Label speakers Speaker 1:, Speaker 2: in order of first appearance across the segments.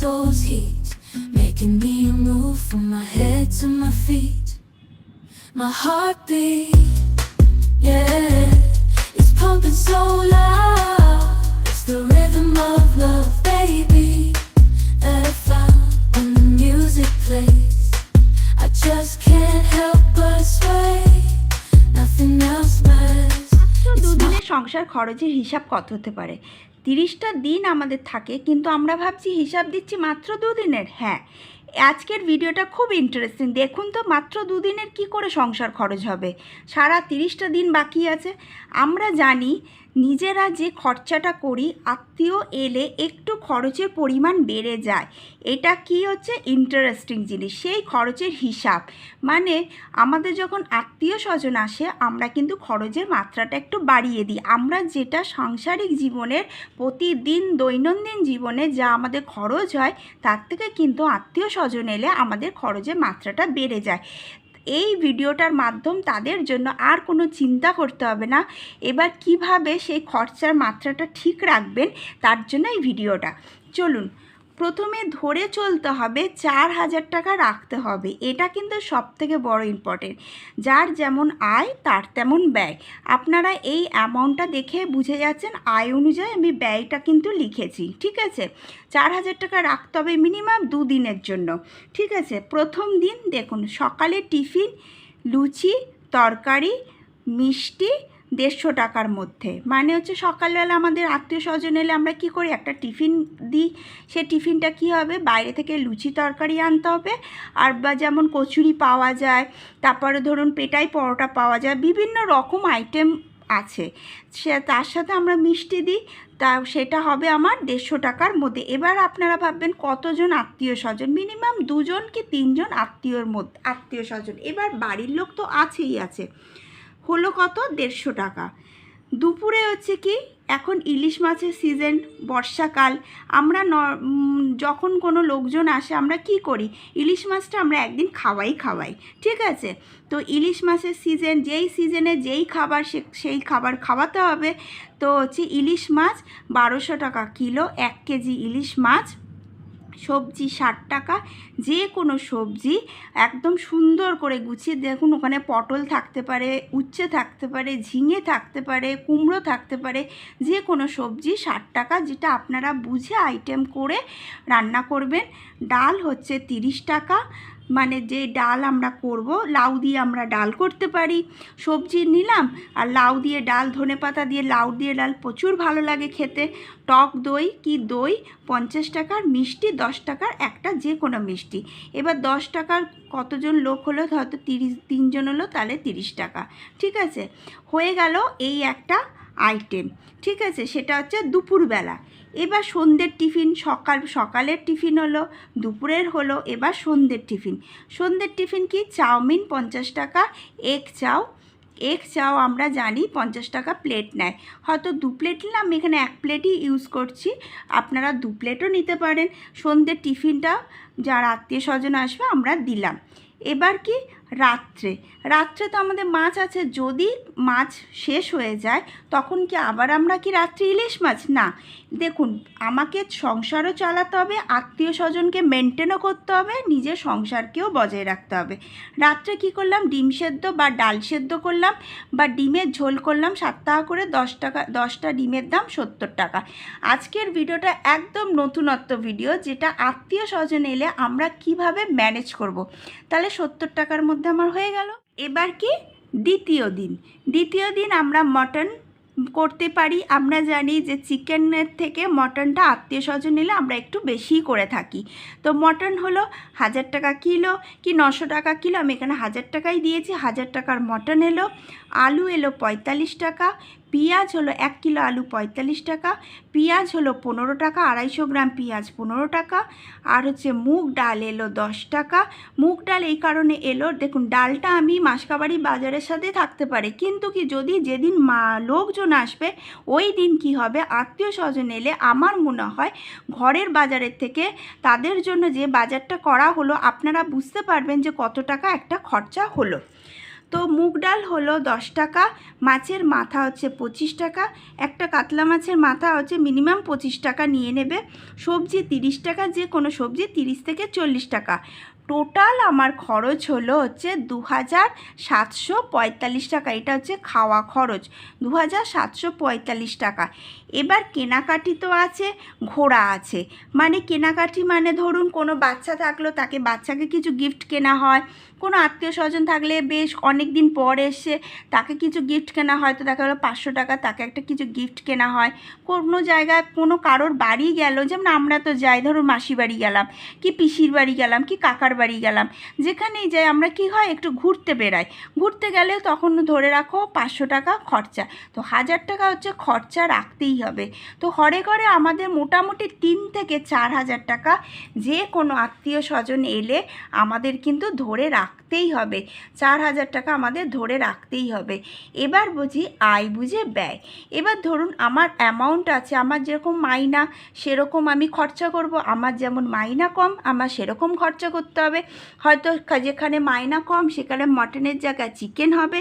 Speaker 1: Soul's heat. Making me move from my head to my feet. My heartbeat, yeah, it's pumping so loud. It's the rhythm of love, baby, that I found when the music plays. I just can't help but sway. Nothing else matters.
Speaker 2: দুদিনের সংসার খরচের হিসাব কত হতে পারে তিরিশটা দিন আমাদের থাকে, কিন্তু আমরা ভাবছি হিসাব দিচ্ছি মাত্র দুদিনের। হ্যাঁ আজকের ভিডিওটা খুব ইন্টারেস্টিং দেখুন তো মাত্র দুদিনের কি করে সংসার খরচ হবে? সারা তিরিশটা দিন বাকি আছে। আমরা জানি নিজেরা যে খরচাটা করি, আত্মীয় এলে একটু খরচের পরিমাণ বেড়ে যায়। এটা কি হচ্ছে? ইন্টারেস্টিং জিনিস। সেই খরচের হিসাব। মানে আমাদের যখন আত্মীয় স্বজন আসে, আমরা কিন্তু খরচের মাত্রাটা একটু বাড়িয়ে দিই। আমরা যেটা সাংসারিক জীবনের, প্রতিদিন দৈনন্দিন জীবনে যা আমাদের খরচ হয়, তার থেকে কিন্তু আত্মীয় স্বজন এলে আমাদের খরচের মাত্রাটা বেড়ে যায়। এই ভিডিওটার মাধ্যম তাদের জন্য আর কোনো চিন্তা করতে হবে না। এবার কীভাবে সেই খরচার মাত্রাটা ঠিক রাখবেন, তার জন্য এই ভিডিওটা। চলুন প্রথমে ধরে চলতে হবে চার হাজার টাকা রাখতে হবে। এটা কিন্তু সব থেকে বড় ইম্পর্টেন্ট যার যেমন আয়, তার তেমন ব্যয়। আপনারা এই অ্যামাউন্টটা দেখে বুঝে যাচ্ছেন, আয় অনুযায়ী আমি ব্যয়টা কিন্তু লিখেছি, ঠিক আছে? চার হাজার টাকা রাখতে হবে মিনিমাম দুদিনের জন্য, ঠিক আছে? প্রথম দিন দেখুন, সকালে টিফিন, লুচি, তরকারি, মিষ্টি দেড়শো টাকার মধ্যে। মানে হচ্ছে সকালবেলা আমাদের আত্মীয় স্বজন এলে আমরা কি করি? একটা টিফিন দিই। সে টিফিনটা কি হবে? বাইরে থেকে লুচি তরকারি আনতে হবে। আর বা যেমন কচুরি পাওয়া যায়, তারপরে ধরুন পেটাই পরোটা পাওয়া যায়, বিভিন্ন রকম আইটেম আছে। সে তার সাথে আমরা মিষ্টি দিই। তা সেটা হবে আমার দেড়শো টাকার মধ্যে। এবার আপনারা ভাববেন কতজন আত্মীয় স্বজন? মিনিমাম দুজন কি তিনজন আত্মীয়র মধ্যে আত্মীয় স্বজন। এবার বাড়ির লোক তো আছেই আছে। হলো কত? দেড়শো টাকা। দুপুরে হচ্ছে কি, এখন ইলিশ মাছের সিজন বর্ষাকাল, আমরা যখন কোনো লোকজন আসে, আমরা কি করি? ইলিশ মাছটা আমরা একদিন খাওয়াই খাওয়াই, ঠিক আছে? তো ইলিশ মাছের সিজন যেই সিজনে যেই খাবার, সে, সেই খাবার খাওয়াতে হবে, তো হচ্ছে ইলিশ মাছ বারোশো টাকা কিলো, এক কেজি ইলিশ মাছ সবজি ষাট টাকা, যে কোনো সবজি একদম সুন্দর করে গুছিয়ে, দেখুন ওখানে পটল থাকতে পারে, উচ্ছে থাকতে পারে, ঝিঙে থাকতে পারে, কুমড়ো থাকতে পারে, যে কোনো সবজি ষাট টাকা, যেটা আপনারা বুঝে আইটেম করে রান্না করবেন। ডাল হচ্ছে তিরিশ টাকা মানে যে ডাল আমরা করব, লাউ দিয়ে আমরা ডাল করতে পারি। সবজি নিলাম আর লাউ দিয়ে ডাল ধনে পাতা দিয়ে লাউ দিয়ে ডাল প্রচুর ভালো লাগে খেতে। টক দই কি দই? পঞ্চাশ টাকার মিষ্টি, দশ টাকার একটা যে কোনো মিষ্টি। এবার দশ টাকার কতজন লোক হলো? হয়তো তিরিশ, তিনজন হলো, তাহলে তিরিশ টাকা। ঠিক আছে? হয়ে গেল এই একটা আইটেম ঠিক আছে? সেটা হচ্ছে দুপুরবেলা। এবার সন্ধ্যের টিফিন, সকাল, সকালের টিফিন হলো, দুপুরের হলো, এবার সন্ধ্যের টিফিন। সন্ধ্যের টিফিন কি? চাউমিন পঞ্চাশ টাকা, এগ চাও। এগ চাও আমরা জানি পঞ্চাশ টাকা প্লেট নেয়। হয়তো দু প্লেট নিলাম আমি এখানে এক প্লেটই ইউজ করছি। আপনারা দু প্লেটও নিতে পারেন। সন্ধ্যের টিফিনটা যার আত্মীয় স্বজন আসবে, আমরা দিলাম। এবার কি? রাত্রে। রাত্রে তো আমাদের মাছ আছে। যদি মাছ শেষ হয়ে যায়, তখন কি আবার আমরা কি রাত্রে ইলিশ মাছ? না। দেখুন, আমাকে সংসারও চালাতে হবে, আত্মীয় স্বজনকে মেনটেনও করতে হবে, নিজের সংসারকেও বজায় রাখতে হবে। রাত্রে কি করলাম? ডিম সেদ্ধ বা ডাল সেদ্ধ করলাম বা ডিমের ঝোল করলাম, সাত টাকা করে দশ টাকা, দশটা ডিমের দাম সত্তর টাকা। আজকের ভিডিওটা একদম নতুনত্ব ভিডিও, যেটা আত্মীয় স্বজন এলে আমরা কীভাবে ম্যানেজ করব। তাহলে সত্তর টাকার মধ্যে আমার হয়ে গেল। এবার কি? দ্বিতীয় দিন। দ্বিতীয় দিন আমরা মটন করতে পারি। আমরা জানি যে চিকেনের থেকে মটনটা আত্মীয় স্বজন নিলে আমরা একটু বেশি করে থাকি। তো মটন হলো হাজার টাকা কিলো কি নশো টাকা কিলো? আমি এখানে হাজার টাকাই দিয়েছি। হাজার টাকার মটন এলো। আলু এলো পঁয়তাল্লিশ টাকা। পেঁয়াজ হলো এক কিলো আলু পঁয়তাল্লিশ টাকা, পেঁয়াজ হলো পনেরো টাকা, আড়াইশো গ্রাম পেঁয়াজ পনেরো টাকা, আর হচ্ছে মুগ ডাল এলো দশ টাকা। মুগ ডাল এই কারণে এলো, দেখুন ডালটা আমি মাসকাবাড়ি বাজারের সাথে থাকতে পারে, কিন্তু কি যদি যেদিন মা লোকজন আসবে, ওই দিন কি হবে? আত্মীয় স্বজন এলে আমার মনে হয় ঘরের বাজারের থেকে তাদের জন্য যে বাজারটা করা হলো, আপনারা বুঝতে পারবেন যে কত টাকা একটা খরচা হলো। তো মুগ ডাল হলো দশ টাকা, মাছের মাথা হচ্ছে পঁচিশ টাকা, একটা কাতলা মাছের মাথা হচ্ছে মিনিমাম পঁচিশ টাকা নিয়ে নেবে, সবজি তিরিশ টাকা, যে কোনো সবজি তিরিশ থেকে চল্লিশ টাকা। টোটাল আমার খরচ হলো হচ্ছে দু হাজার সাতশো পঁয়তাল্লিশ টাকা, এটা হচ্ছে খাওয়া খরচ দু হাজার সাতশো পঁয়তাল্লিশ টাকা। এবার কেনাকাটি তো আছে, ঘোড়া আছে মানে কেনাকাটি মানে ধরুন কোনো বাচ্চা থাকল, তাকে বাচ্চাকে কিছু গিফট কেনা হয় কোনো আত্মীয় স্বজন থাকলে বেশ অনেক দিন পর এসে তাকে কিছু গিফট কেনা হয়, তো দেখা গেলো পাঁচশো টাকা, তাকে একটা কিছু গিফট কেনা হয়। কোনো জায়গায় কোনো কারোর বাড়ি গেল, যেমন আমরা তো যাই ধরুন মাসি বাড়ি গেলাম, কি পিসির বাড়ি গেলাম, কি কাকার বাড়ি গেলাম, যেখানেই যাই আমরা কি হয় একটু ঘুরতে বেরাই ঘুরতে গেলে তখন ধরে রাখো পাঁচশো টাকা খরচা, তো হাজার টাকা হচ্ছে খরচা রাখতেই হবে। তো ঘরে ঘরে আমাদের মোটামুটি তিন থেকে চার হাজার টাকা যে কোনো আত্মীয় স্বজন এলে আমাদের কিন্তু ধরে রাখতেই হবে। চার হাজার টাকা আমাদের ধরে রাখতেই হবে। এবার বুঝি আয় বুঝে ব্যয়। এবার ধরুন আমার অ্যামাউন্ট আছে, আমার যেরকম মাইনা, সেরকম আমি খরচা করব। আমার যেমন মাইনা কম, আমার সেরকম খরচা করতে হবে। হয়তো যেখানে মাইনা কম, সেখানে মটনের জায়গায় চিকেন হবে,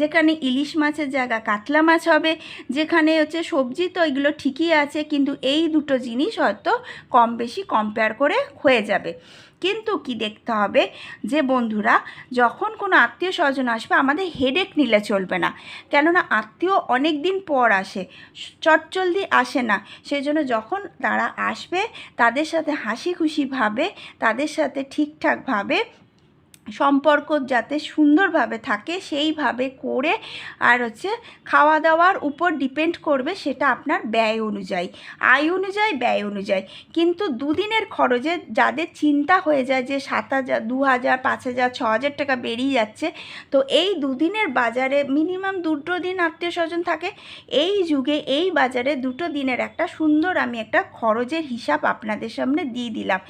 Speaker 2: যেখানে ইলিশ মাছের জায়গা কাতলা মাছ হবে, যেখানে হচ্ছে সবজি তো এগুলো ঠিকই আছে, কিন্তু এই দুটো জিনিস হয়তো কম বেশি কম্পেয়ার করে হয়ে যাবে। কিন্তু কি দেখতে হবে? যে বন্ধুরা, যখন কোনো আত্মীয় স্বজন আসবে, আমাদের হেডেক নিলে চলবে না। কেননা আত্মীয় অনেক দিন পর আসে চটচলদি আসে না। সেই জন্য যখন তারা আসবে, তাদের সাথে হাসি খুশিভাবে তাদের সাথে ঠিকঠাকভাবে সম্পর্ক যাতে সুন্দরভাবে থাকে, সেইভাবে করে আর হচ্ছে খাওয়া দাওয়ার উপর ডিপেন্ড করবে সেটা আপনার ব্যয় অনুযায়ী। আয় অনুযায়ী, ব্যয় অনুযায়ী। কিন্তু দুদিনের খরচে যাদের চিন্তা হয়ে যায় যে সাত হাজার, দু হাজার, পাঁচ হাজার, ছ হাজার টাকা বেরিয়ে যাচ্ছে, তো এই দুদিনের বাজারে মিনিমাম দুটো দিন আত্মীয় স্বজন থাকে। এই যুগে, এই বাজারে দুটো দিনের একটা সুন্দর আমি একটা খরচের হিসাব আপনাদের সামনে দিয়ে দিলাম।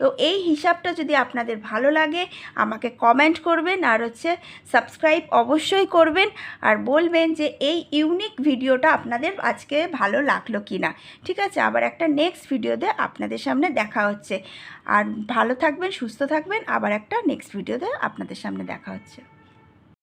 Speaker 2: তো এই হিসাবটা যদি আপনাদের ভালো লাগে, আমাকে কমেন্ট করবেন আর হচ্ছে সাবস্ক্রাইব অবশ্যই করবেন আর বলবেন যে এই ইউনিক ভিডিওটা আপনাদের আজকে ভালো লাগল কি না ঠিক আছে, আবার একটা নেক্সট ভিডিওতে আপনাদের সামনে দেখা হচ্ছে। আর ভালো থাকবেন, সুস্থ থাকবেন, আবার একটা নেক্সট ভিডিওতে আপনাদের সামনে দেখা হচ্ছে।